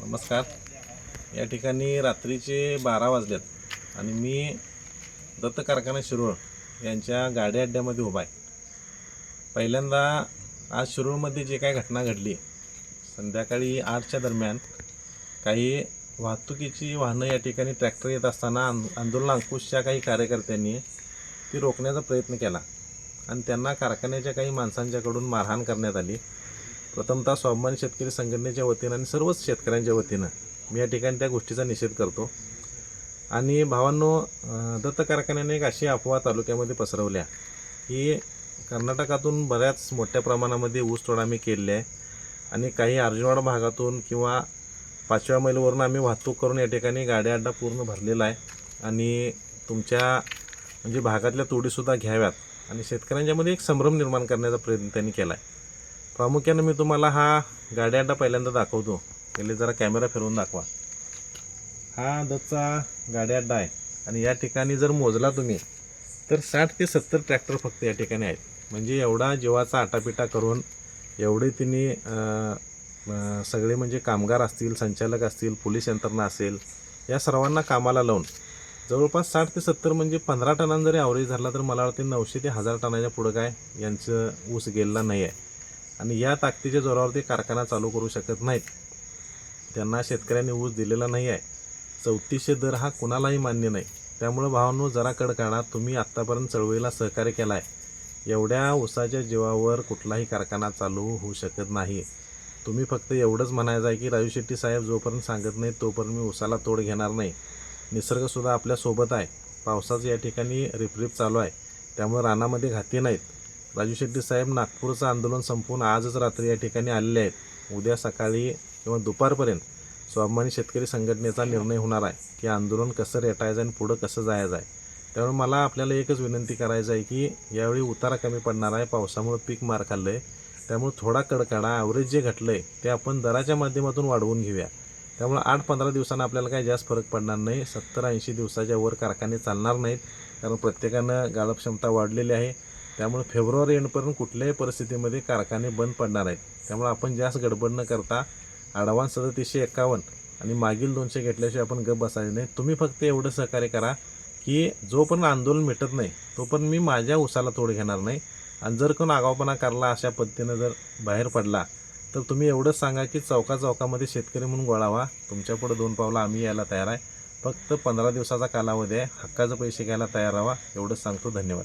नमस्कार. या ठिकाणी रात्रीचे बारा वाजल्यात आणि मी दत्त कारखाना शिरोळ यांच्या गाडी अड्ड्यामध्ये उभा आहे. पहिल्यांदा आज शिरोळमध्ये जे काय घटना घडली संध्याकाळी आठच्या दरम्यान काही वाहतुकीची वाहनं या ठिकाणी ट्रॅक्टर येत असताना आंदोलन अंकुशच्या काही कार्यकर्त्यांनी ती रोखण्याचा प्रयत्न केला आणि त्यांना कारखान्याच्या काही माणसांच्याकडून मारहाण करण्यात आली. प्रथमतः स्वाभिमानी शेतकरी संघटनेच्या वतीनं आणि सर्वच शेतकऱ्यांच्या वतीनं मी या ठिकाणी त्या गोष्टीचा निषेध करतो. आणि भावांनो दत्त कारखान्याने एक अशी अफवा तालुक्यामध्ये पसरवल्या की कर्नाटकातून बऱ्याच मोठ्या प्रमाणामध्ये ऊसतोड आम्ही केलेली आहे आणि काही अर्जुनवाड भागातून किंवा पाचव्या मैलवरून आम्ही वाहतूक करून या ठिकाणी गाड्या अड्डा पूर्ण भरलेला आहे. आणि तुमच्या म्हणजे भागातल्या तोडीसुद्धा घ्याव्यात आणि शेतकऱ्यांच्यामध्ये एक संभ्रम निर्माण करण्याचा प्रयत्न त्यांनी केला आहे. प्रामुख्यानं मी तुम्हाला हा गाडी अड्डा पहिल्यांदा दाखवतो. पहिले जरा कॅमेरा फिरवून दाखवा. हा दत्तचा गाडी अड्डा आहे. आणि या ठिकाणी जर मोजला तुम्ही तर साठ ते सत्तर ट्रॅक्टर फक्त या ठिकाणी आहेत. म्हणजे एवढा जीवाचा आटापिटा करून एवढे तिने सगळे म्हणजे कामगार असतील संचालक असतील पोलीस यंत्रणा असेल या सर्वांना कामाला लावून जवळपास साठ ते सत्तर म्हणजे पंधरा टनां जरी ॲव्हरेज धरला तर मला वाटते नऊशे ते हजार टनाच्या पुढं काय यांचं ऊस गेलेला नाही आहे. आणि या ताकदीच्या जोरावर ते कारखाना चालू करू शकत नाहीत. त्यांना शेतकऱ्यांनी ऊस दिलेला नाही आहे. चौतीसशे दर हा कुणालाही मान्य नाही. त्यामुळं भावांनो जरा कडकाणा तुम्ही आत्तापर्यंत चळवळीला सहकार्य केला आहे एवढ्या ऊसाच्या जीवावर कुठलाही कारखाना चालू होऊ शकत नाही. तुम्ही फक्त एवढंच म्हणायचं आहे की राजू शेट्टी साहेब जोपर्यंत सांगत नाही तोपर्यंत मी ऊसाला तोड घेणार नाही. निसर्गसुद्धा आपल्यासोबत आहे. पावसाचं या ठिकाणी रिपरिप चालू आहे. त्यामुळे रानामध्ये घाती नाहीत. राजू शेट्टी साहेब नागपूरचं आंदोलन संपवून आजच रात्री या ठिकाणी आलेले आहेत. उद्या सकाळी किंवा दुपारपर्यंत स्वाभिमानी शेतकरी संघटनेचा निर्णय होणार आहे की आंदोलन कसं रेटायचं आणि पुढं कसं जायचं आहे. त्यामुळे मला आपल्याला एकच विनंती करायचं आहे की यावेळी उतारा कमी पडणार आहे पावसामुळे पीक मार खाल्लं आहे त्यामुळे थोडा कडकडा ॲव्हरेज जे घटलं आहे ते आपण दराच्या माध्यमातून वाढवून घेऊया. त्यामुळे आठ पंधरा दिवसांना आपल्याला काही जास्त फरक पडणार नाही. सत्तर ऐंशी दिवसाच्या वर कारखाने चालणार नाहीत. कारण प्रत्येकानं गाळप क्षमता वाढलेली आहे. त्यामुळे फेब्रुवारी एंडपर्यंत कुठल्याही परिस्थितीमध्ये कारखाने बंद पडणार आहेत. त्यामुळे आपण जास्त गडबड न करता ॲडव्हान्स सदतीसशे एक्कावन्न आणि मागील दोनशे घेतल्याशिवाय आपण गप बसायचं नाही. तुम्ही फक्त एवढं सहकार्य करा की जोपर्यंत आंदोलन मिटत नाही तोपर्यंत मी माझ्या उसाला तोड घेणार नाही. आणि जर कोण आगावपणा करला अशा पद्धतीनं जर बाहेर पडला तर तुम्ही एवढंच सांगा की चौका चौकामध्ये शेतकरी म्हणून गोळावा तुमच्यापुढे दोन पावलं आम्ही यायला तयार आहे. फक्त पंधरा दिवसाचा कालावधी आहे. हक्काचे पैसे घ्यायला तयार राहा. एवढंच सांगतो. धन्यवाद.